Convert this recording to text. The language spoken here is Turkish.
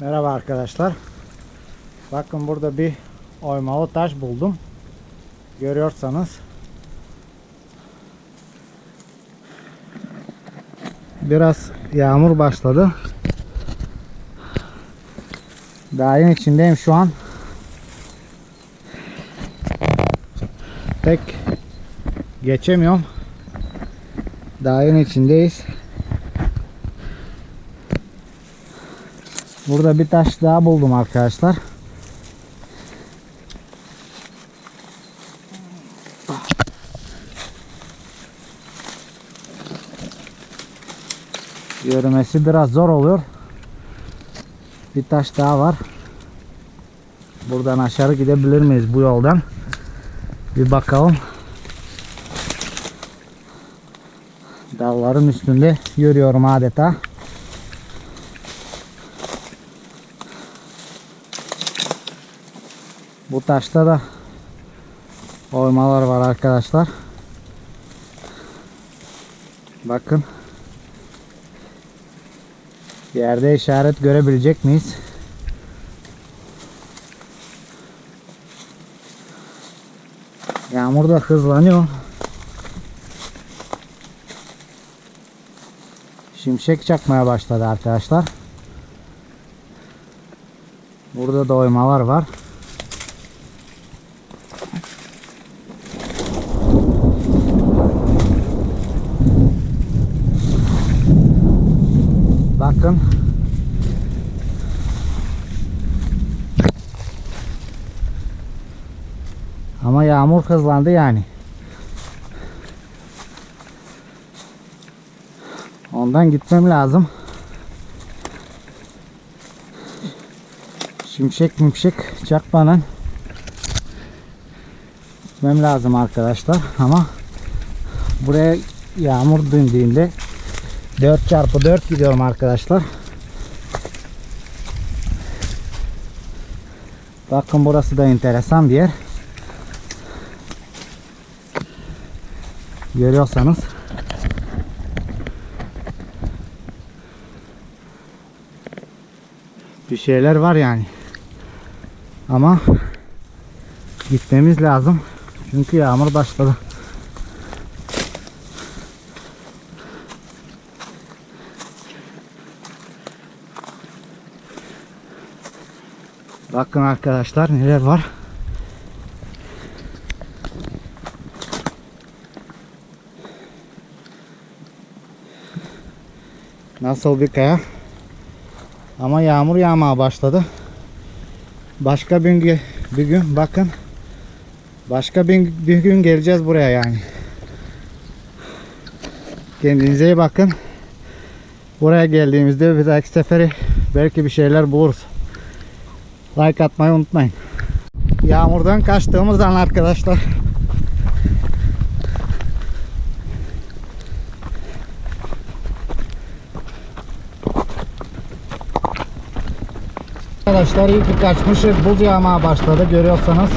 Merhaba arkadaşlar. Bakın burada bir oymalı taş buldum. Görüyorsanız. Biraz yağmur başladı. Dağın içindeyim şu an. Pek geçemiyorum. Dağın içindeyiz. Burada bir taş daha buldum arkadaşlar. Yürümesi biraz zor oluyor. Bir taş daha var. Buradan aşağı gidebilir miyiz bu yoldan? Bir bakalım. Dalların üstünde yürüyorum adeta. Bu taşta da oymalar var arkadaşlar. Bakın. Yerde işaret görebilecek miyiz? Yağmur da hızlanıyor. Şimşek çakmaya başladı arkadaşlar. Burada da oymalar var. Bakın. Ama yağmur hızlandı yani. Ondan gitmem lazım. Şimşek mimşek çakmadan gitmem lazım arkadaşlar ama buraya yağmur dindiğinde 4 çarpı 4 gidiyorum arkadaşlar. Bakın burası da enteresan bir yer. Görüyorsanız. Bir şeyler var yani. Ama gitmemiz lazım. Çünkü yağmur başladı. Bakın arkadaşlar neler var. Nasıl bir kaya? Ama yağmur yağmaya başladı. Başka bir gün, bir gün bakın. Başka bir, bir gün geleceğiz buraya yani. Kendinize iyi bakın. Buraya geldiğimizde bir dahaki seferi belki bir şeyler buluruz. Like atmayı unutmayın. Yağmurdan kaçtığımız an arkadaşlar. Arkadaşlar iyi ki kaçmışız. Buz yağmaya başladı görüyorsanız.